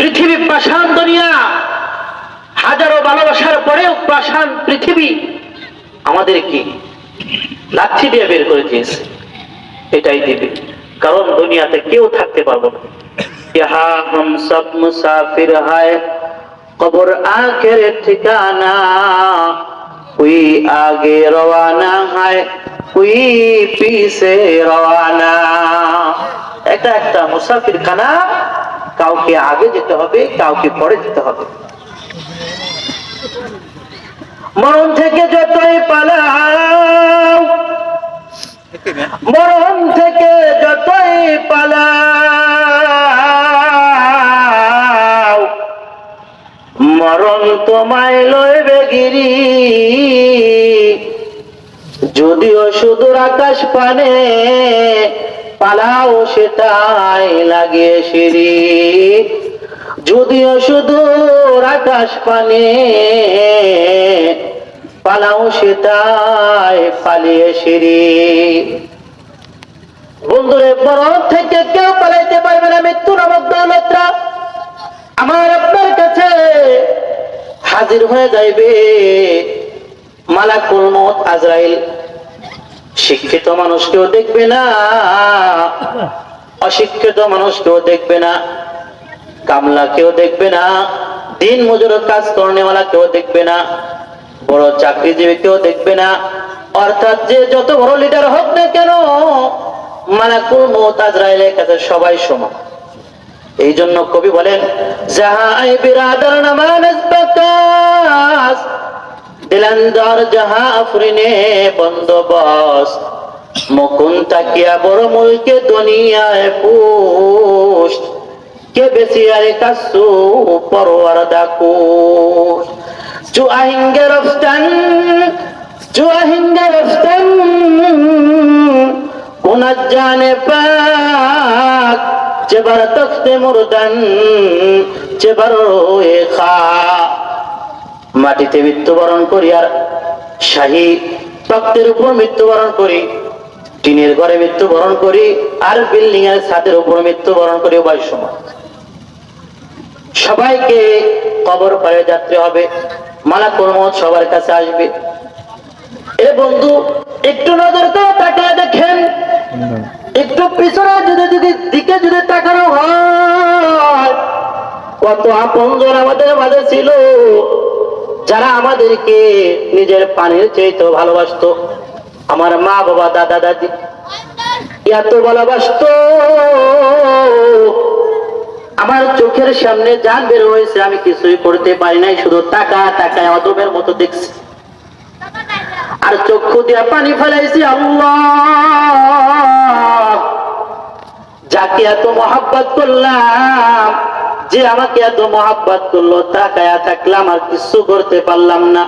পৃথিবী পাষাণ দুনিয়া। হাজারো ভালোবাসার পরেও পাষাণ পৃথিবী আমাদেরকে লাচ্ছি দিয়ে বের করে দিয়েছে। এটাই দিবে। কারণ দুনিয়াতে কেউ থাকতে পারব না। ইহা হম সব মুসাফির হায়। কবর আখের ঠিকানা। কুই আগে রওয়ানা হয়। কুই পিছে রওয়ানা। এটা একটা মুসাফির খানা কাউকে আগে যেতে হবে, কাউকে পরে যেতে হবে। মরণ থেকে যতই পালাও, মরণ থেকে যতই পালাও, মরণ তোমায় লইবে গিরি। যদিও সুদূর আকাশ পানে পালাও সেটাই লাগে সিঁড়ি। যদিও সুদূর আকাশ পানে, পালাও সেটাই পালিয়ে সিঁড়ি। বন্ধুরে মরণ থেকে কেউ পালাইতে পারবে না মৃত্যু নামক আমার আপনার কাছে হাজির হয়ে যাইবে মালাকুল মত আজরাইল। শিক্ষিত মানুষ কেউ দেখবে না, অশিক্ষিত মানুষ কেউ দেখবে না কামলা কেউ দেখবে না, দিন মজুর কাজ করনেওয়ালা কেউ দেখবে না, বড় চাকরিজীবী কেউ দেখবে না। অর্থাৎ যে যত বড় লিডার হোক না কেন, মালাকুল মত আজরাইলের কাছে সবাই সমান। এই জন্য কবি বলেন, যাহাই বিরাদার নামাজ দিলান্দার যাহা আফরিনে বন্দোবস্ত। মুকুন তাকিয়া বড় মুলকে দুনিয়ায় পুষ কে বেশি আরে কাসু পরওয়ার দাকুশ চু আহিঙ্গে রফতান চু আহিঙ্গে রফতান। কোনার জানে পাক, চেবার তখতে মুরদান, চেবার খা। মাটিতে মৃত্যুবরণ করি আর শাহী তক্তের উপর মৃত্যুবরণ করি, টিনের ঘরে মৃত্যুবরণ করি আর বিল্ডিং এর ছাদের উপর মৃত্যুবরণ করি উভয় সময়। সবাইকে কবর পারে যাত্রী হবে, মালাকুল মত সবার কাছে আসবে। এ বন্ধু, একটু নজর করে তাকায় দেখেন। একটু পিছনে যদি যদি, দিকে যদি তাকানো হয়, কত আপনজন আমাদের মাঝে ছিল। যারা আমাদেরকে নিজের পানির চাইতে ভালোবাসতো, আমার মা, বাবা, দাদা, দাদি, এত ভালোবাসতো, আমার চোখের সামনে যান বের হয়েছে, আমি কিছুই করতে পারি নাই, শুধু টাকা টাকায় অদমের মতো দেখছি। আর চক্ষু দিয়া পানি ফেলাইছি, আল্লাহ! যাকে এত মহাব্বত করলাম যে আমাকে এত মহাব্বাত করল তাকায়া থাকলাম আর কিছু করতে পারলাম না।